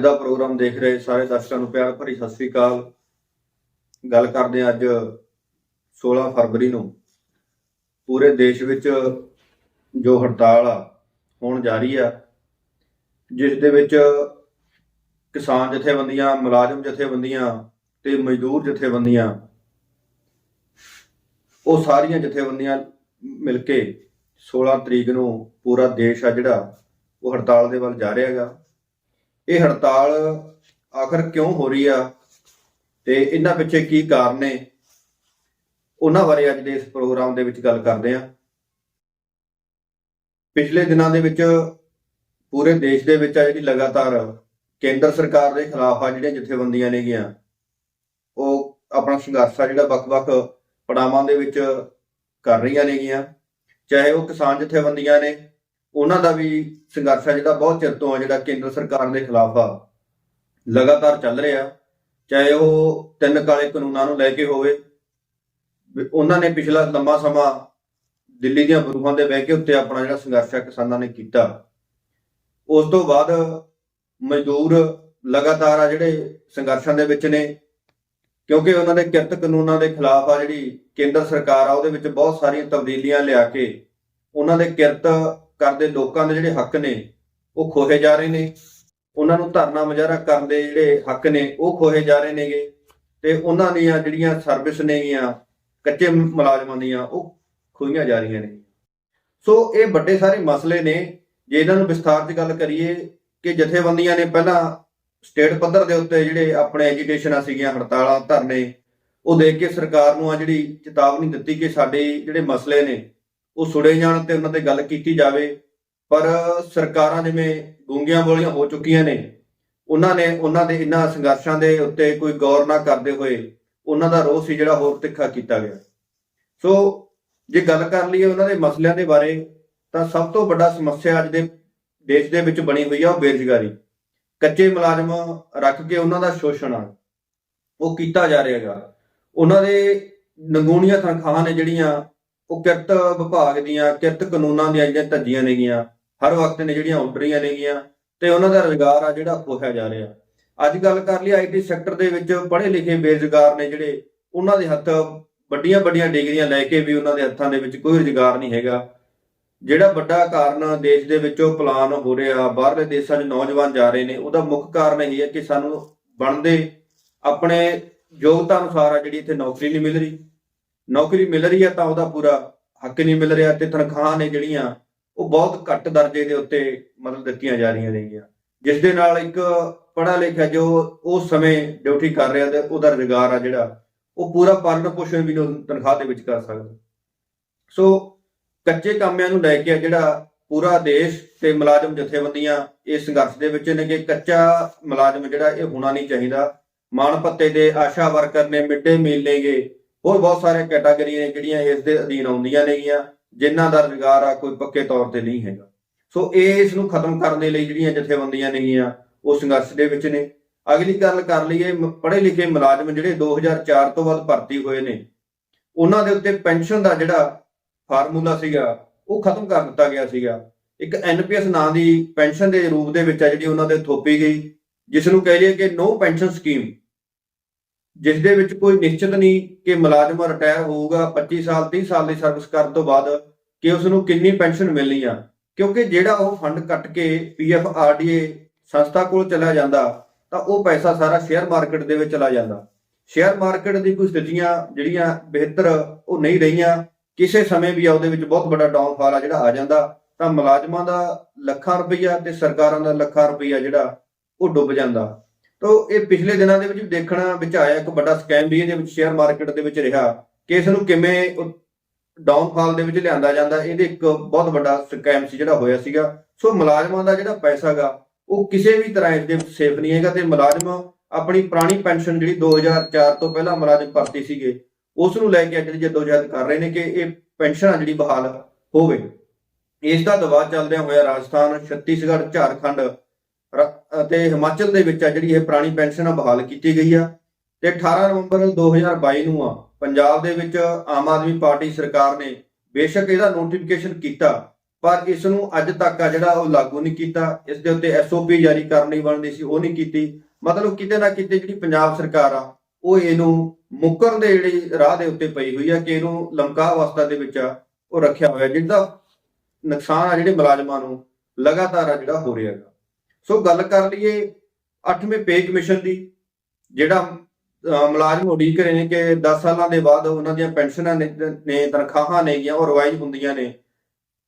ਦਾ programme ਦੇਖ ਰਹੇ ਸਾਰੇ ਦਰਸ਼ਕਾਂ ਨੂੰ ਪਿਆਰ ਭਰੀ ਸਤਿ ਸ੍ਰੀ ਅਕਾਲ। ਗੱਲ ਕਰਦੇ ਹਾਂ ਅੱਜ 16 ਫਰਵਰੀ ਨੂੰ। ਪੂਰੇ ਦੇਸ਼ ਵਿੱਚ ਜੋ ਹੜਤਾਲ ਆ, ਹੋਣ ਜਾ ਰਹੀ ਆ, ਜਿਸ ਦੇ ਵਿੱਚ ਕਿਸਾਨ ਜਥੇਬੰਦੀਆਂ, ਮੁਲਾਜ਼ਮ ਜਥੇਬੰਦੀਆਂ ਤੇ ਮਜ਼ਦੂਰ ਜਥੇਬੰਦੀਆਂ, ਉਹ ਸਾਰੀਆਂ ਜਥੇਬੰਦੀਆਂ ਮਿਲ ਕੇ 16 ਤਰੀਕ ਨੂੰ ਪੂਰਾ ਦੇਸ਼ ਆ ਜਿਹੜਾ, ਉਹ ਹੜਤਾਲ ਦੇ ਵੱਲ ਜਾ ਰਿਹਾ ਹੈਗਾ। ਇਹ ਹੜਤਾਲ ਆਖਰ ਕਿਉਂ ਹੋ ਰਹੀ ਆ? ਤੇ ਇਹਨਾਂ ਪਿੱਛੇ ਕੀ ਕਾਰਨ ਨੇ? ਉਹਨਾਂ ਬਾਰੇ ਅੱਜ ਦੇ ਇਸ ਪ੍ਰੋਗਰਾਮ ਦੇ ਵਿੱਚ ਗੱਲ ਕਰਦੇ ਆ ਪਿਛਲੇ ਦਿਨਾਂ ਦੇ ਵਿੱਚ ਪੂਰੇ ਦੇਸ਼ ਦੇ ਵਿੱਚ ਆ ਜਿਹੜੀ ਲਗਾਤਾਰ ਕੇਂਦਰ ਸਰਕਾਰ ਦੇ ਖਿਲਾਫ ਆ ਜਿਹੜੀਆਂ ਜਥੇਬੰਦੀਆਂ ਨੇਗੀਆਂ, ਉਹ ਆਪਣਾ ਸੰਘਰਸ਼ ਆ ਜਿਹੜਾ ਵੱਖ-ਵੱਖ ਪੜਾਵਾਂ ਦੇ ਵਿੱਚ ਕਰ ਰਹੀਆਂ ਨੇਗੀਆਂ। ਚਾਹੇ ਉਹ ਕਿਸਾਨ ਜਥੇਬੰਦੀਆਂ ਨੇ ਉਹਨਾਂ ਦਾ ਵੀ ਸੰਘਰਸ਼ ਆ ਜਿਹੜਾ ਬਹੁਤ ਚਿਰ ਤੋਂ ਆ ਜਿਹੜਾ ਕੇਂਦਰ ਸਰਕਾਰ ਦੇ ਖਿਲਾਫ ਆ। ਲਗਾਤਾਰ ਚੱਲ ਰਿਹਾ। ਚਾਹੇ ਉਹ ਤਿੰਨ ਕਾਲੇ ਕਾਨੂੰਨਾਂ ਨੂੰ ਲੈ ਕੇ ਹੋਵੇ ਉਹਨਾਂ ਨੇ ਪਿਛਲਾ ਲੰਮਾ ਸਮਾਂ ਦਿੱਲੀ ਦੀਆਂ ਬਰੂਹਾਂ ਦੇ ਬਹਿ ਕੇ ਉੱਤੇ ਆਪਣਾ ਜਿਹੜਾ ਸੰਘਰਸ਼ ਆ ਕਿਸਾਨਾਂ ਨੇ ਕੀਤਾ। ਉਸ ਤੋਂ ਬਾਅਦ ਮਜ਼ਦੂਰ ਲਗਾਤਾਰ ਆ ਜਿਹੜੇ ਸੰਘਰਸ਼ਾਂ ਦੇ ਵਿੱਚ ਨੇ, ਕਿਉਂਕਿ ਉਹਨਾਂ ਦੇ ਕਿਰਤ ਕਾਨੂੰਨਾਂ ਦੇ ਖਿਲਾਫ ਆ ਜਿਹੜੀ ਕੇਂਦਰ ਸਰਕਾਰ ਆ, ਉਹਦੇ ਵਿੱਚ ਬਹੁਤ ਸਾਰੀਆਂ ਤਬਦੀਲੀਆਂ ਲਿਆ ਕੇ ਉਹਨਾਂ ਦੇ ਕਿਰਤ ਕਰਦੇ ਲੋਕਾਂ ਦੇ ਜਿਹੜੇ ਹੱਕ ਨੇ, ਉਹ ਖੋਹੇ ਜਾ ਰਹੇ ਨੇ। ਉਹਨਾਂ ਨੂੰ ਧਰਨਾ ਮੁਜ਼ਾਹਰਾ ਕਰਨ ਦੇ ਜਿਹੜੇ ਹੱਕ ਨੇ, ਉਹ ਖੋਹੇ ਜਾ ਰਹੇ ਨੇਗੇ। ਤੇ ਉਹਨਾਂ ਦੀਆਂ ਜਿਹੜੀਆਂ ਸਰਵਿਸ ਨੇਗੀਆਂ, ਕੱਚੇ ਮੁਲਾਜ਼ਮਾਂ ਦੀਆਂ, ਉਹ ਖੋਈਆਂ ਜਾ ਰਹੀਆਂ ਨੇ ਸੋ ਇਹ ਵੱਡੇ ਸਾਰੇ ਮਸਲੇ ਨੇ। ਜੇ ਇਹਨਾਂ ਨੂੰ ਵਿਸਥਾਰ 'ਚ ਗੱਲ ਕਰੀਏ ਕਿ ਜਥੇਬੰਦੀਆਂ ਨੇ ਪਹਿਲਾਂ ਸਟੇਟ ਪੱਧਰ ਦੇ ਉੱਤੇ ਜਿਹੜੇ ਆਪਣੇ ਐਜੀਟੇਸ਼ਨਾਂ ਸੀਗੀਆਂ, ਹੜਤਾਲਾਂ, ਧਰਨੇ, ਉਹ ਦੇਖ ਕੇ ਸਰਕਾਰ ਨੂੰ ਆ ਜਿਹੜੀ ਚੇਤਾਵਨੀ ਦਿੱਤੀ ਕਿ ਸਾਡੇ ਜਿਹੜੇ ਮਸਲੇ ਨੇ ਉਹ ਸੁੜੇ ਜਾਣ ਤੇ ਉਹਨਾਂ ਤੇ ਗੱਲ ਕੀਤੀ ਜਾਵੇ। ਪਰ ਸਰਕਾਰਾਂ ਜਿਵੇਂ ਗੂੰਗੀਆਂ ਬੋਲੀਆਂ ਹੋ ਚੁੱਕੀਆਂ ਨੇ, ਉਹਨਾਂ ਨੇ ਉਹਨਾਂ ਦੇ ਇਹਨਾਂ ਸੰਘਰਸ਼ਾਂ ਦੇ ਉੱਤੇ ਕੋਈ ਗੌਰ ਨਾ ਕਰਦੇ ਹੋਏ ਉਹਨਾਂ ਦਾ ਰੋਸ ਸੀ ਜਿਹੜਾ ਹੋਰ ਤਿੱਖਾ ਕੀਤਾ ਗਿਆ। ਸੋ ਜੇ ਗੱਲ ਕਰ ਲਈਏ ਉਹਨਾਂ ਦੇ ਮਸਲਿਆਂ ਦੇ ਬਾਰੇ, ਤਾਂ ਸਭ ਤੋਂ ਵੱਡਾ ਸਮੱਸਿਆ ਅੱਜ ਦੇ ਦੇਸ਼ ਦੇ ਵਿੱਚ ਬਣੀ ਹੋਈ ਆ ਉਹ ਬੇਰੁਜ਼ਗਾਰੀ। ਕੱਚੇ ਮੁਲਾਜ਼ਮ ਰੱਖ ਕੇ ਉਹਨਾਂ ਦਾ ਸ਼ੋਸ਼ਣ ਆ, ਉਹ ਕੀਤਾ ਜਾ ਰਿਹਾ ਹੈਗਾ। ਉਹਨਾਂ ਦੇ ਨਗੂਣੀਆਂ ਤਨਖਾਹਾਂ ਨੇ ਜਿਹੜੀਆਂ ਉਹ ਕਿਰਤ ਵਿਭਾਗ ਦੀਆਂ, ਕਿਰਤ ਕਾਨੂੰਨਾਂ ਦੀਆਂ ਜਿਹੜੀਆਂ ਧੱਜੀਆਂ ਨੇਗੀਆਂ, ਹਰ ਵਕਤ ਨੇ ਜਿਹੜੀਆਂ ਉੱਡ ਰਹੀਆਂ ਨੇਗੀਆਂ ਤੇ ਉਹਨਾਂ ਦਾ ਰੁਜ਼ਗਾਰ ਆ ਜਿਹੜਾ ਖੋਹਿਆ ਜਾ ਰਿਹਾ। ਅੱਜ ਗੱਲ ਕਰ ਲਈ ਆਈਟੀ ਸੈਕਟਰ ਦੇ ਵਿੱਚ ਪੜ੍ਹੇ ਲਿਖੇ ਬੇਰੁਜ਼ਗਾਰ ਨੇ ਜਿਹੜੇ, ਉਹਨਾਂ ਦੇ ਹੱਥ ਵੱਡੀਆਂ ਵੱਡੀਆਂ ਡਿਗਰੀਆਂ ਲੈ ਕੇ ਵੀ ਉਹਨਾਂ ਦੇ ਹੱਥਾਂ ਦੇ ਵਿੱਚ ਕੋਈ ਰੁਜ਼ਗਾਰ ਨਹੀਂ ਹੈਗਾ। ਜਿਹੜਾ ਵੱਡਾ ਕਾਰਨ ਦੇਸ਼ ਦੇ ਵਿੱਚੋਂ ਪਲਾਨ ਹੋ ਰਿਹਾ, ਬਾਹਰਲੇ ਦੇਸ਼ਾਂ 'ਚ ਨੌਜਵਾਨ ਜਾ ਰਹੇ ਨੇ, ਉਹਦਾ ਮੁੱਖ ਕਾਰਨ ਇਹ ਹੈ ਕਿ ਸਾਨੂੰ ਬਣਦੇ ਆਪਣੇ ਯੋਗਤਾ ਅਨੁਸਾਰ ਆ ਜਿਹੜੀ ਇੱਥੇ ਨੌਕਰੀ ਨਹੀਂ ਮਿਲ ਰਹੀ। ਨੌਕਰੀ ਮਿਲ ਰਹੀ ਹੈ ਤਾਂ ਉਹਦਾ ਪੂਰਾ ਹੱਕ ਨਹੀਂ ਮਿਲ ਰਿਹਾ ਤੇ ਤਨਖਾਹਾਂ ਨੇ ਜਿਹੜੀਆਂ ਉਹ ਬਹੁਤ ਘੱਟ ਦਰਜੇ ਦੇ ਉੱਤੇ ਮਤਲਬ ਦਿੱਤੀਆਂ ਜਾ ਰਹੀਆਂ ਨੇਗੀਆਂ। ਜਿਸ ਦੇ ਨਾਲ ਇੱਕ ਪੜ੍ਹਾ ਲਿਖਿਆ ਜੋ ਉਸ ਸਮੇਂ ਡਿਊਟੀ ਕਰ ਰਿਹਾ ਤੇ ਉਹਦਾ ਰੁਜ਼ਗਾਰ ਆ ਜਿਹੜਾ, ਉਹ ਪੂਰਾ ਪਾਲਣ ਪੋਸ਼ਣ ਵੀ ਤਨਖਾਹ ਦੇ ਵਿੱਚ ਕਰ ਸਕਦਾ। ਸੋ ਕੱਚੇ ਕਾਮਿਆਂ ਨੂੰ ਲੈ ਕੇ ਜਿਹੜਾ ਪੂਰਾ ਦੇਸ਼ ਤੇ ਮੁਲਾਜ਼ਮ ਜਥੇਬੰਦੀਆਂ ਇਸ ਸੰਘਰਸ਼ ਦੇ ਵਿੱਚ ਨੇ ਕਿ ਕੱਚਾ ਮੁਲਾਜ਼ਮ ਜਿਹੜਾ ਇਹ ਹੋਣਾ ਨਹੀਂ ਚਾਹੀਦਾ। ਮਾਣ ਪੱਤੇ ਦੇ ਆਸ਼ਾ ਵਰਕਰ ਨੇ ਮਿੱਡੇ ਮੀਲ ਨੇਗੇ। ਹੋਰ ਬਹੁਤ ਸਾਰੀਆਂ ਕੈਟਾਗਰੀਆਂ ਨੇ ਜਿਹੜੀਆਂ ਇਸ ਦੇ ਅਧੀਨ ਆਉਂਦੀਆਂ ਨੇਗੀਆਂ, ਜਿਨ੍ਹਾਂ ਦਾ ਰੁਜ਼ਗਾਰ ਆ ਕੋਈ ਪੱਕੇ ਤੌਰ ਤੇ ਨਹੀਂ ਹੈਗਾ। ਸੋ ਇਸ ਨੂੰ ਖਤਮ ਕਰਨ ਦੇ ਲਈ ਜਿਹੜੀਆਂ ਜਥੇਬੰਦੀਆਂ ਨੇਗੀਆਂ, ਉਹ ਸੰਘਰਸ਼ ਦੇ ਵਿੱਚ ਨੇ। ਅਗਲੀ ਗੱਲ ਕਰ ਲਈਏ ਪੜ੍ਹੇ ਲਿਖੇ ਮੁਲਾਜ਼ਮ ਜਿਹੜੇ 2004 ਤੋਂ ਬਾਅਦ ਭਰਤੀ ਹੋਏ ਨੇ, ਉਹਨਾਂ ਦੇ ਉੱਤੇ ਪੈਨਸ਼ਨ ਦਾ ਜਿਹੜਾ ਫਾਰਮੂਲਾ ਸੀਗਾ, ਉਹ ਖਤਮ ਕਰ ਦਿੱਤਾ ਗਿਆ ਸੀਗਾ। ਇੱਕ ਐਨਪੀਐਸ ਨਾਂ ਦੀ ਪੈਨਸ਼ਨ ਦੇ ਰੂਪ ਦੇ ਵਿੱਚ ਆ ਜਿਹੜੀ ਉਹਨਾਂ ਦੇ ਥੋਪੀ ਗਈ, ਜਿਸ ਨੂੰ ਕਹਿ ਲਈਏ ਕਿ ਨੋ ਪੈਨਸ਼ਨ ਸਕੀਮ। ਜਿਸ ਦੇ ਵਿੱਚ ਕੋਈ ਨਿਸ਼ਚਿਤ ਨਹੀਂ ਕਿ ਮੁਲਾਜ਼ਮ ਰਿਟਾਇਰ ਹੋਊਗਾ 25 ਸਾਲ 30 ਸਾਲ ਦੀ ਸਰਵਿਸ ਕਰਨ ਤੋਂ ਬਾਅਦ ਕਿ ਉਸ ਨੂੰ ਕਿੰਨੀ ਪੈਨਸ਼ਨ ਮਿਲਣੀ ਆ। ਕਿਉਂਕਿ ਜਿਹੜਾ ਉਹ ਫੰਡ ਕੱਟ ਕੇ ਪੀਐਫ ਆਰਡੀਏ ਸੰਸਥਾ ਕੋਲ ਚਲਾ ਜਾਂਦਾ, ਤਾਂ ਉਹ ਪੈਸਾ ਸਾਰਾ ਸ਼ੇਅਰ ਮਾਰਕੀਟ ਦੇ ਵਿੱਚ ਚਲਾ ਜਾਂਦਾ। ਸ਼ੇਅਰ ਮਾਰਕੀਟ ਦੀ ਕੁਝ ਸਥਿਤੀਆਂ ਜਿਹੜੀਆਂ ਬਿਹਤਰ ਉਹ ਨਹੀਂ ਰਹੀਆਂ, ਕਿਸੇ ਸਮੇਂ ਵੀ ਉਹਦੇ ਵਿੱਚ ਬਹੁਤ ਵੱਡਾ ਡਾਊਨਫਾਲ ਆ ਜਿਹੜਾ ਆ ਜਾਂਦਾ। ਤਾਂ ਮੁਲਾਜ਼ਮਾਂ ਦਾ ਲੱਖਾਂ ਰੁਪਈਆ ਤੇ ਸਰਕਾਰਾਂ ਦਾ ਲੱਖਾਂ ਰੁਪਈਆ ਜਿਹੜਾ ਉਹ ਡੁੱਬ ਜਾਂਦਾ। ਤੋ ਇਹ ਪਿਛਲੇ ਦਿਨਾਂ ਦੇ ਵਿੱਚ ਦੇਖਣਾ ਵਿੱਚ ਆਇਆ ਇੱਕ ਵੱਡਾ ਸਕੈਮ ਵੀ ਇਹਦੇ ਵਿੱਚ ਸ਼ੇਅਰ ਮਾਰਕੀਟ ਦੇ ਵਿੱਚ ਰਿਹਾ। ਕਿ ਇਸ ਨੂੰ ਕਿਵੇਂ ਡਾਊਨਫਾਲ ਦੇ ਵਿੱਚ ਲਿਆਂਦਾ ਜਾਂਦਾ, ਇਹਦੇ ਇੱਕ ਬਹੁਤ ਵੱਡਾ ਸਕੈਮ ਸੀ ਜਿਹੜਾ ਹੋਇਆ ਸੀਗਾ। ਸੋ ਮੁਲਾਜ਼ਮਾਂ ਦਾ ਜਿਹੜਾ ਪੈਸਾਗਾ ਉਹ ਕਿਸੇ ਵੀ ਤਰ੍ਹਾਂ ਇਸ ਦੇ ਸੇਫ ਨਹੀਂ ਹੈਗਾ ਤੇ ਮੁਲਾਜ਼ਮ ਆਪਣੀ ਪੁਰਾਣੀ ਪੈਨਸ਼ਨ ਜਿਹੜੀ 2004 ਤੋਂ ਪਹਿਲਾਂ ਮੁਲਾਜ਼ਮ ਭਰਤੀ ਸੀਗੇ, ਉਸ ਨੂੰ ਲੈ ਕੇ ਅੱਜ ਜਦੋਜਹਿਦ ਕਰ ਰਹੇ ਨੇ ਕਿ ਇਹ ਪੈਨਸ਼ਨ ਆ ਜਿਹੜੀ ਬਹਾਲ ਹੋਵੇ। ਇਸ ਦਾ ਦਬਾਅ ਚੱਲਦਿਆਂ ਹੋਇਆ ਰਾਜਸਥਾਨ, ਛੱਤੀਸਗੜ੍ਹ, ਝਾਰਖੰਡ ਅਤੇ ਹਿਮਾਚਲ ਦੇ ਵਿੱਚ ਆ ਜਿਹੜੀ ਇਹ ਪੁਰਾਣੀ ਪੈਨਸ਼ਨ ਆ, ਬਹਾਲ ਕੀਤੀ ਗਈ ਆ। ਤੇ 18 ਨਵੰਬਰ 2022 ਨੂੰ ਆ, ਪੰਜਾਬ ਦੇ ਵਿੱਚ ਆਮ ਆਦਮੀ ਪਾਰਟੀ ਸਰਕਾਰ ਨੇ ਬੇਸ਼ੱਕ ਇਹਦਾ ਨੋਟੀਫਿਕੇਸ਼ਨ ਕੀਤਾ, ਪਰ ਇਸ ਨੂੰ ਅੱਜ ਤੱਕ ਆ ਜਿਹੜਾ ਉਹ ਲਾਗੂ ਨਹੀਂ ਕੀਤਾ। ਇਸ ਦੇ ਉੱਤੇ ਐਸਓਪੀ ਜਾਰੀ ਕਰਨੀ ਬਣਦੀ ਸੀ, ਉਹ ਨਹੀਂ ਕੀਤੀ। ਮਤਲਬ ਕਿਤੇ ਨਾ ਕਿਤੇ ਜਿਹੜੀ ਪੰਜਾਬ ਸਰਕਾਰ ਆ, ਉਹ ਇਹਨੂੰ ਮੁੱਕਰ ਦੇ ਜਿਹੜੀ ਰਾਹ ਦੇ ਉੱਤੇ ਪਈ ਹੋਈ ਆ ਕਿ ਇਹਨੂੰ ਲਮਕਾ ਅਵਸਥਾ ਦੇ ਵਿੱਚ ਆ ਉਹ ਰੱਖਿਆ ਹੋਇਆ, ਜਿਹਦਾ ਨੁਕਸਾਨ ਆ ਜਿਹੜੇ ਮੁਲਾਜ਼ਮਾਂ ਨੂੰ ਲਗਾਤਾਰ ਆ ਜਿਹੜਾ ਹੋ ਰਿਹਾ ਹੈਗਾ। ਸੋ ਗੱਲ ਕਰ ਲਈਏ 8ਵੇਂ ਪੇ ਕਮਿਸ਼ਨ ਦੀ, ਜਿਹੜਾ ਮੁਲਾਜ਼ਮ ਉਡੀਕ ਰਹੇ ਨੇ ਕਿ 10 ਸਾਲਾਂ ਦੇ ਬਾਅਦ ਉਹਨਾਂ ਦੀਆਂ ਪੈਨਸ਼ਨਾਂ ਨੇ ਨੇ, ਤਨਖਾਹਾਂ ਉਹ ਰਿਵਾਈਜ਼ ਹੁੰਦੀਆਂ ਨੇ।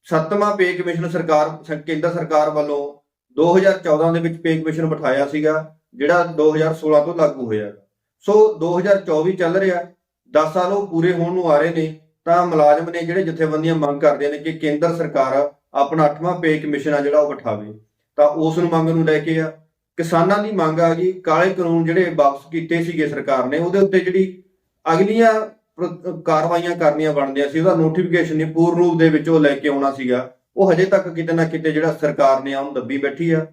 ਸੱਤਵਾਂ ਪੇ ਕਮਿਸ਼ਨ ਸਰਕਾਰ, ਸ- ਕੇਂਦਰ ਸਰਕਾਰ ਵੱਲੋਂ 2014 ਦੇ ਵਿੱਚ ਪੇ ਕਮਿਸ਼ਨ ਬਿਠਾਇਆ ਸੀਗਾ, ਜਿਹੜਾ 2016 ਤੋਂ ਲਾਗੂ ਹੋਇਆ। ਸੋ 2024 ਚੱਲ ਰਿਹਾ 10 ਸਾਲ ਉਹ ਪੂਰੇ ਹੋਣ ਨੂੰ ਆ ਰਹੇ ਨੇ, ਤਾਂ ਮੁਲਾਜ਼ਮ ਨੇ ਜਿਹੜੇ ਜਥੇਬੰਦੀਆਂ ਮੰਗ ਕਰਦੇ ਨੇ ਕਿ ਕੇਂਦਰ ਸਰਕਾਰ ਆਪਣਾ 8ਵਾਂ ਪੇ ਕਮਿਸ਼ਨ ਆ ਜਿਹੜਾ ਉਹ ਬਿਠਾਵੇ। ਤਾਂ ਉਸ ਨੂੰ ਮੰਗ ਨੂੰ ਲੈ ਕੇ ਆ। ਕਿਸਾਨਾਂ ਦੀ ਮੰਗ ਆ ਗਈ, ਕਾਲੇ ਕਾਨੂੰਨ ਜਿਹੜੇ ਵਾਪਸ ਕੀਤੇ ਸੀਗੇ ਸਰਕਾਰ ਨੇ, ਉਹਦੇ ਉੱਤੇ ਜਿਹੜੀ ਅਗਲੀਆਂ ਪ੍ਰ- ਕਾਰਵਾਈਆਂ ਕਰਨੀਆਂ ਬਣਦੀਆਂ ਸੀ, ਉਹਦਾ ਨੋਟੀਫਿਕੇਸ਼ਨ ਨਹੀਂ, ਪੂਰਨ ਰੂਪ ਦੇ ਵਿੱਚ ਉਹ ਲੈ ਕੇ ਆਉਣਾ ਸੀਗਾ। ਉਹ ਹਜੇ ਤੱਕ ਕਿਤੇ ਨਾ ਕਿਤੇ ਜਿਹੜਾ ਸਰਕਾਰ ਨੇ ਆ ਉਹਨੂੰ ਦੱਬੀ ਬੈਠੀ ਆ।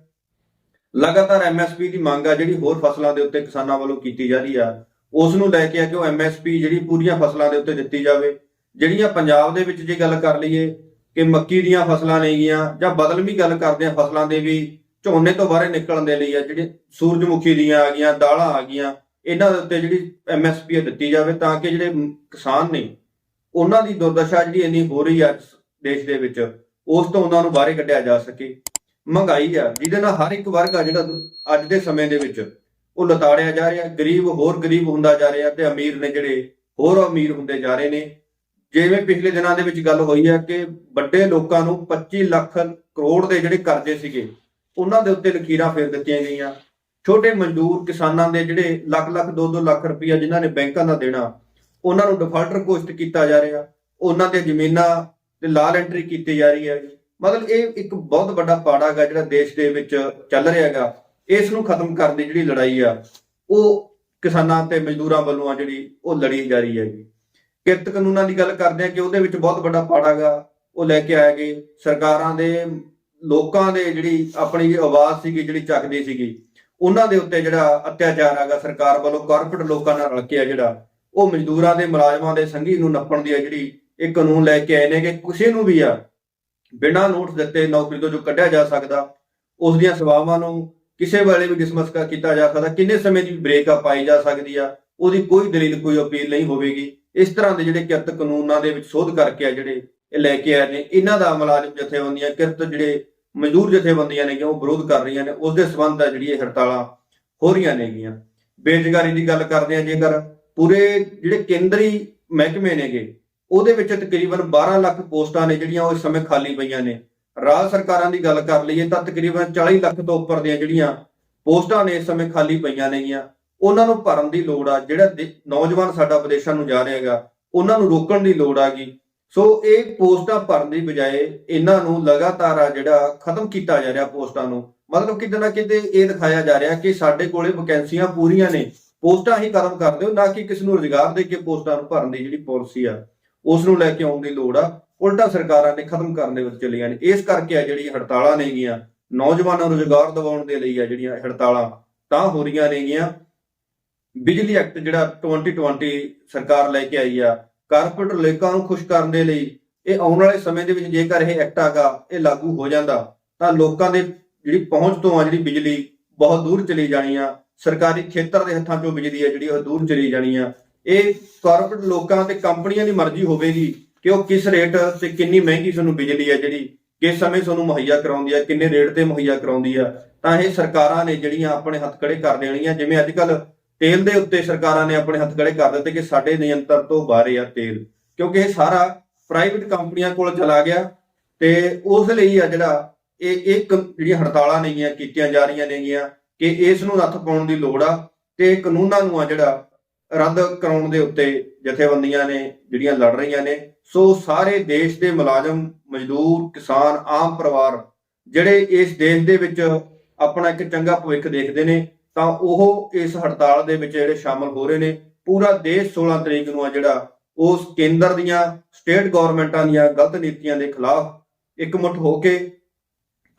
ਲਗਾਤਾਰ ਐਮਐਸਪੀ ਦੀ ਮੰਗ ਆ, ਜਿਹੜੀ ਹੋਰ ਫਸਲਾਂ ਦੇ ਉੱਤੇ ਕਿਸਾਨਾਂ ਵੱਲੋਂ ਕੀਤੀ ਜਾ ਰਹੀ ਆ ਉਸ ਨੂੰ ਲੈ ਕੇ ਆ ਕਿ ਉਹ ਐਮਐਸਪੀ ਜਿਹੜੀ ਪੂਰੀਆਂ ਫਸਲਾਂ ਦੇ ਉੱਤੇ ਦਿੱਤੀ ਜਾਵੇ। ਜਿਹੜੀਆਂ ਪੰਜਾਬ ਦੇ ਵਿੱਚ ਜੇ ਗੱਲ ਕਰ ਲਈਏ ਕਿ ਮੱਕੀ ਦੀਆਂ ਫਸਲਾਂ ਨੇਗੀਆਂ ਜਾਂ ਬਦਲਵੀਂ ਗੱਲ ਕਰਦੇ ਆ ਫਸਲਾਂ ਦੇ ਵੀ, ਝੋਨੇ ਤੋਂ ਬਾਹਰ ਨਿਕਲਣ ਦੇ ਲਈ ਆ, ਜਿਹੜੇ ਸੂਰਜਮੁਖੀ ਦੀਆਂ ਆ ਗਈਆਂ, ਦਾਲਾਂ ਆ ਗਈਆਂ, ਇਹਨਾਂ ਦੇ ਉੱਤੇ ਜਿਹੜੀ ਐਮਐਸਪੀ ਦਿੱਤੀ ਜਾਵੇ ਤਾਂ ਕਿ ਜਿਹੜੇ ਕਿਸਾਨ ਨੇ, ਉਹਨਾਂ ਦੀ ਦੁਰਦਸ਼ਾ ਜਿਹੜੀ ਇੰਨੀ ਹੋ ਰਹੀ ਆ ਦੇਸ਼ ਦੇ ਵਿੱਚ, ਉਸ ਤੋਂ ਉਹਨਾਂ ਨੂੰ ਬਾਹਰ ਕੱਢਿਆ ਜਾ ਸਕੇ। ਮਹਿੰਗਾਈ ਆ, ਜਿਹਦੇ ਨਾਲ ਹਰ ਇੱਕ ਵਰਗ ਆ ਜਿਹੜਾ ਅੱਜ ਦੇ ਸਮੇਂ ਦੇ ਵਿੱਚ, ਉਹ ਲਤਾੜਿਆ ਜਾ ਰਿਹਾ, ਗਰੀਬ ਹੋਰ ਗਰੀਬ ਹੁੰਦਾ ਜਾ ਰਿਹਾ ਤੇ ਅਮੀਰ ਨੇ ਜਿਹੜੇ ਹੋਰ ਅਮੀਰ ਹੁੰਦੇ ਜਾ ਰਹੇ ਨੇ ਜਿਵੇਂ ਪਿਛਲੇ ਦਿਨਾਂ ਦੇ ਵਿੱਚ ਗੱਲ ਹੋਈ ਹੈ ਕਿ ਵੱਡੇ ਲੋਕਾਂ ਨੂੰ 25 ਲੱਖ ਕਰੋੜ ਦੇ ਜਿਹੜੇ ਕਰਜ਼ੇ ਸੀਗੇ, ਉਹਨਾਂ ਦੇ ਉੱਤੇ ਲਕੀਰਾਂ ਫੇਰ ਦਿੱਤੀਆਂ ਗਈਆਂ। ਛੋਟੇ ਮਜ਼ਦੂਰ ਕਿਸਾਨਾਂ ਦੇ ਜਿਹੜੇ ਲੱਖ ਲੱਖ 2-2 ਲੱਖ ਰੁਪਈਆ ਜਿਨ੍ਹਾਂ ਨੇ ਬੈਂਕਾਂ ਦਾ ਦੇਣਾ, ਉਹਨਾਂ ਨੂੰ ਡਿਫਾਲਟਰ ਘੋਸ਼ਿਤ ਕੀਤਾ ਜਾ ਰਿਹਾ। ਉਹਨਾਂ ਦੇ ਜ਼ਮੀਨਾਂ ਤੇ ਲਾਲ ਐਂਟਰੀ ਕੀਤੀ ਜਾ ਰਹੀ ਹੈ। ਮਤਲਬ ਇਹ ਇੱਕ ਬਹੁਤ ਵੱਡਾ ਪਾੜਾ ਹੈਗਾ ਜਿਹੜਾ ਦੇਸ਼ ਦੇ ਵਿੱਚ ਚੱਲ ਰਿਹਾ ਹੈਗਾ। ਇਸ ਨੂੰ ਖਤਮ ਕਰਨ ਦੀ ਜਿਹੜੀ ਲੜਾਈ ਆ, ਉਹ ਕਿਸਾਨਾਂ ਤੇ ਮਜ਼ਦੂਰਾਂ ਵੱਲੋਂ ਆ ਜਿਹੜੀ ਉਹ ਲੜੀ ਜਾ ਰਹੀ ਹੈਗੀ। ਕਿਰਤ ਕਾਨੂੰਨਾਂ ਦੀ ਗੱਲ ਕਰਦੇ ਆ ਕਿ ਉਹਦੇ ਵਿੱਚ ਬਹੁਤ ਵੱਡਾ ਪਾੜਾ ਹੈਗਾ ਉਹ ਲੈ ਕੇ ਆਏ ਗਏ। ਸਰਕਾਰਾਂ ਦੇ, ਲੋਕਾਂ ਦੇ ਜਿਹੜੀ ਆਪਣੀ ਆਵਾਜ਼ ਸੀਗੀ, ਜਿਹੜੀ ਚੱਕਦੀ ਸੀਗੀ, ਉਹਨਾਂ ਦੇ ਉੱਤੇ ਜਿਹੜਾ ਅਤਿਆਚਾਰ ਹੈਗਾ, ਸਰਕਾਰ ਵੱਲੋਂ ਕਾਰਪੋਰੇਟ ਲੋਕਾਂ ਨਾਲ ਰਲ ਕੇ ਆ ਜਿਹੜਾ, ਉਹ ਮਜ਼ਦੂਰਾਂ ਦੇ, ਮੁਲਾਜ਼ਮਾਂ ਦੇ ਸੰਘੀ ਨੂੰ ਨੱਪਣ ਦੀ ਆ ਜਿਹੜੀ ਇਹ ਕਾਨੂੰਨ ਲੈ ਕੇ ਆਏ ਨੇ ਕਿ ਕਿਸੇ ਨੂੰ ਵੀ ਆ, ਬਿਨਾਂ ਨੋਟਿਸ ਦਿੱਤੇ ਨੌਕਰੀ ਤੋਂ ਜੋ ਕੱਢਿਆ ਜਾ ਸਕਦਾ, ਉਸ ਦੀਆਂ ਸੇਵਾਵਾਂ ਨੂੰ ਕਿਸੇ ਵੇਲੇ ਵੀ ਡਿਸਮਿਸ ਕੀਤਾ ਜਾ ਸਕਦਾ। ਕਿੰਨੇ ਸਮੇਂ ਦੀ ਬ੍ਰੇਕ ਆ ਪਾਈ ਜਾ ਸਕਦੀ ਆ, ਉਹਦੀ ਕੋਈ ਦਲੀਲ, ਕੋਈ ਅਪੀਲ ਨਹੀਂ ਹੋਵੇਗੀ। ਇਸ ਤਰ੍ਹਾਂ ਦੇ ਜਿਹੜੇ ਕਿਰਤ ਕਾਨੂੰਨਾਂ ਦੇ ਵਿੱਚ ਸੋਧ ਕਰਕੇ ਆ ਜਿਹੜੇ ਇਹ ਲੈ ਕੇ ਆਏ ਨੇ, ਇਹਨਾਂ ਦਾ ਮੁਲਾਜ਼ਮ ਜਥੇਬੰਦੀਆਂ, ਕਿਰਤ ਜਿਹੜੇ ਮਜ਼ਦੂਰ ਜਥੇਬੰਦੀਆਂ ਨੇ, ਉਹ ਵਿਰੋਧ ਕਰ ਰਹੀਆਂ ਨੇ ਉਸ ਦੇ ਸਬੰਧ ਆ ਜਿਹੜੀ ਇਹ ਹੜਤਾਲਾਂ ਹੋ ਰਹੀਆਂ ਨੇਗੀਆਂ। ਬੇਰੁਜ਼ਗਾਰੀ ਦੀ ਗੱਲ ਕਰਦੇ ਆ, ਜੇਕਰ ਪੂਰੇ ਜਿਹੜੇ ਕੇਂਦਰੀ ਮਹਿਕਮੇ ਨੇਗੇ, ਉਹਦੇ ਵਿੱਚ ਤਕਰੀਬਨ 12 ਲੱਖ ਪੋਸਟਾਂ ਨੇ ਜਿਹੜੀਆਂ ਉਹ ਇਸ ਸਮੇਂ ਖਾਲੀ ਪਈਆਂ ਨੇ। ਰਾਜ ਸਰਕਾਰਾਂ ਦੀ ਗੱਲ ਕਰ ਲਈਏ, ਤਾਂ ਤਕਰੀਬਨ 40 ਲੱਖ ਤੋਂ ਉੱਪਰ ਦੀਆਂ ਜਿਹੜੀਆਂ ਪੋਸਟਾਂ ਨੇ ਇਸ ਸਮੇਂ ਖਾਲੀ ਪਈਆਂ ਨੇਗੀਆਂ। ਉਹਨਾਂ ਨੂੰ ਭਰਨ ਦੀ ਲੋੜ ਆ, ਜਿਹੜਾ ਦੇ- ਨੌਜਵਾਨ ਸਾਡਾ ਵਿਦੇਸ਼ਾਂ ਨੂੰ ਜਾ ਰਿਹਾ ਹੈਗਾ, ਉਹਨਾਂ ਨੂੰ ਰੋਕਣ ਦੀ ਲੋੜ ਆ ਗਈ ਸੋ ਇਹ ਪੋਸਟਾਂ ਭਰਨ ਦੀ ਬਜਾਏ ਇਹਨਾਂ ਨੂੰ ਲਗਾਤਾਰ ਆ ਜਿਹੜਾ ਖਤਮ ਕੀਤਾ ਜਾ ਰਿਹਾ ਪੋਸਟਾਂ ਨੂੰ। ਮਤਲਬ ਕਿਤੇ ਨਾ ਕਿਤੇ ਇਹ ਦਿਖਾਇਆ ਜਾ ਰਿਹਾ ਕਿ ਸਾਡੇ ਕੋਲੇ ਵੈਕੈਂਸੀਆਂ ਪੂਰੀਆਂ ਨੇ। ਪੋਸਟਾਂ ਹੀ ਖਤਮ ਕਰ ਦਿਓ, ਨਾ ਕਿ ਕਿਸ ਨੂੰ ਰੁਜ਼ਗਾਰ ਦੇ ਕੇ ਪੋਸਟਾਂ ਨੂੰ ਭਰਨ ਦੀ ਜਿਹੜੀ ਪਾਲਿਸੀ ਆ, ਉਸ ਨੂੰ ਲੈ ਕੇ ਆਉਣ ਦੀ ਲੋੜ ਆ। ਉਲਟਾ ਸਰਕਾਰਾਂ ਨੇ ਖਤਮ ਕਰਨ ਦੇ ਵਿੱਚ ਚਲੀਆਂ ਨੇ। ਇਸ ਕਰਕੇ ਆ ਜਿਹੜੀ ਹੜਤਾਲਾਂ ਨੇਗੀਆਂ, ਨੌਜਵਾਨਾਂ ਨੂੰ ਰੁਜ਼ਗਾਰ ਦਿਵਾਉਣ ਦੇ ਲਈ ਆ ਜਿਹੜੀਆਂ ਹੜਤਾਲਾਂ, ਤਾਂ ਹੋ ਰਹੀਆਂ ਨੇਗੀਆਂ। ਬਿਜਲੀ ਐਕਟ ਜਿਹੜਾ 2020 ਸਰਕਾਰ ਲੈ ਕੇ ਆਈ ਆ ਕਾਰਪੋਰੇਟ ਲੋਕਾਂ ਨੂੰ ਖੁਸ਼ ਕਰਨ ਦੇ ਲਈ ਇਹ ਆਉਣ ਵਾਲੇ ਸਮੇਂ ਦੇ ਵਿੱਚ ਜੇਕਰ ਇਹ ਐਕਟ ਆਗਾ, ਇਹ ਲਾਗੂ ਹੋ ਜਾਂਦਾ, ਤਾਂ ਲੋਕਾਂ ਦੇ ਜਿਹੜੀ ਪਹੁੰਚ ਤੋਂ ਆ ਜਿਹੜੀ ਬਿਜਲੀ ਬਹੁਤ ਦੂਰ ਚਲੀ ਜਾਣੀ ਆ, ਸਰਕਾਰੀ ਖੇਤਰ ਦੇ ਹੱਥਾਂ 'ਚੋਂ ਬਿਜਲੀ ਆ ਜਿਹੜੀ ਉਹ ਦੂਰ ਚਲੀ ਜਾਣੀ ਆ। ਇਹ ਕਾਰਪੋਰੇਟ ਲੋਕਾਂ ਤੇ ਕੰਪਨੀਆਂ ਦੀ ਮਰਜ਼ੀ ਹੋਵੇਗੀ ਕਿ ਉਹ ਕਿਸ ਰੇਟ ਤੇ ਕਿੰਨੀ ਮਹਿੰਗੀ ਤੁਹਾਨੂੰ ਬਿਜਲੀ ਆ ਜਿਹੜੀ, ਕਿਸ ਸਮੇਂ ਤੁਹਾਨੂੰ ਮੁਹੱਈਆ ਕਰਾਉਂਦੀ ਆ, ਕਿੰਨੇ ਰੇਟ ਤੇ ਮੁਹੱਈਆ ਕਰਾਉਂਦੀ ਆ। ਤਾਂ ਇਹ ਸਰਕਾਰਾਂ ਨੇ ਜਿਹੜੀਆਂ ਆਪਣੇ ਹੱਥ ਖੜੇ ਕਰ ਦੇਣੀਆਂ, ਜਿਵੇਂ ਅੱਜ ਕੱਲ ਤੇਲ ਦੇ ਉੱਤੇ ਸਰਕਾਰਾਂ ਨੇ ਆਪਣੇ ਹੱਥ ਖੜੇ ਕਰ ਦਿੱਤੇ ਕਿ ਸਾਡੇ ਨਿਯੰਤਰਣ ਤੋਂ ਬਾਹਰ ਆ ਤੇਲ, ਕਿਉਂਕਿ ਇਹ ਸਾਰਾ ਪ੍ਰਾਈਵੇਟ ਕੰਪਨੀਆਂ ਕੋਲ ਚਲਾ ਗਿਆ ਤੇ ਉਸ ਲਈ ਆ ਜਿਹੜਾ ਇਹ ਇੱਕ ਜਿਹੜੀਆਂ ਹੜਤਾਲਾਂ ਨੇਗੀਆਂ, ਕੀਤੀਆਂ ਜਾ ਰਹੀਆਂ ਨੇਗੀਆਂ ਕਿ ਇਸ ਨੂੰ ਨੱਥ ਪਾਉਣ ਦੀ ਲੋੜ ਆ ਤੇ ਕਾਨੂੰਨਾਂ ਨੂੰ ਆ ਜਿਹੜਾ ਰੱਦ ਕਰਾਉਣ ਦੇ ਉੱਤੇ ਜਥੇਬੰਦੀਆਂ ਨੇ ਜਿਹੜੀਆਂ ਲੜ ਰਹੀਆਂ ਨੇ, ਸੋ ਸਾਰੇ ਦੇਸ਼ ਦੇ ਮੁਲਾਜ਼ਮ, ਮਜ਼ਦੂਰ, ਕਿਸਾਨ, ਆਮ ਪਰਿਵਾਰ ਜਿਹੜੇ ਇਸ ਦੇਸ਼ ਦੇ ਵਿੱਚ ਆਪਣਾ ਇੱਕ ਚੰਗਾ ਭਵਿੱਖ ਦੇਖਦੇ ਨੇ ਤਾਂ ਉਹ ਇਸ ਹੜਤਾਲ ਦੇ ਵਿੱਚ ਜਿਹੜੇ ਸ਼ਾਮਲ ਹੋ ਰਹੇ ਨੇ, ਪੂਰਾ ਦੇਸ਼ 16 ਤਰੀਕ ਨੂੰ ਆ ਜਿਹੜਾ, ਉਸ ਕੇਂਦਰ ਦੀਆਂ, ਸਟੇਟ ਗਵਰਨਮੈਂਟਾਂ ਦੀਆਂ ਗਲਤ ਨੀਤੀਆਂ ਦੇ ਖਿਲਾਫ ਇਕਮੁੱਠ ਹੋ ਕੇ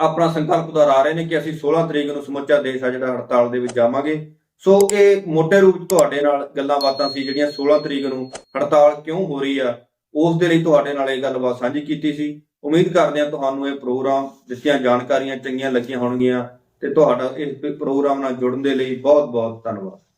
ਆਪਣਾ ਸੰਕਲਪ ਦੁਹਰਾ ਰਹੇ ਨੇ ਕਿ ਅਸੀਂ 16 ਤਰੀਕ ਨੂੰ ਸਮੁੱਚਾ ਦੇਸ਼ ਆ ਜਿਹੜਾ ਹੜਤਾਲ ਦੇ ਵਿੱਚ ਜਾਵਾਂਗੇ। ਸੋ ਇਹ ਮੋਟੇ ਰੂਪ ਤੁਹਾਡੇ ਨਾਲ ਗੱਲਾਂ ਬਾਤਾਂ ਸੀ ਜਿਹੜੀਆਂ 16 ਤਰੀਕ ਨੂੰ ਹੜਤਾਲ ਕਿਉਂ ਹੋ ਰਹੀ ਆ, ਉਸ ਦੇ ਲਈ ਤੁਹਾਡੇ ਨਾਲ ਇਹ ਗੱਲਬਾਤ ਸਾਂਝੀ ਕੀਤੀ ਸੀ। ਉਮੀਦ ਕਰਦੇ ਹਾਂ ਤੁਹਾਨੂੰ ਇਹ ਪ੍ਰੋਗਰਾਮ ਦਿੱਤੀਆਂ ਜਾਣਕਾਰੀਆਂ ਚੰਗੀਆਂ ਲੱਗੀਆਂ ਹੋਣਗੀਆਂ। ਤੇ ਤੁਹਾਡਾ ਇਸ ਪ੍ਰੋਗਰਾਮ ਨਾਲ ਜੁੜਨ ਦੇ ਲਈ ਬਹੁਤ ਬਹੁਤ ਧੰਨਵਾਦ।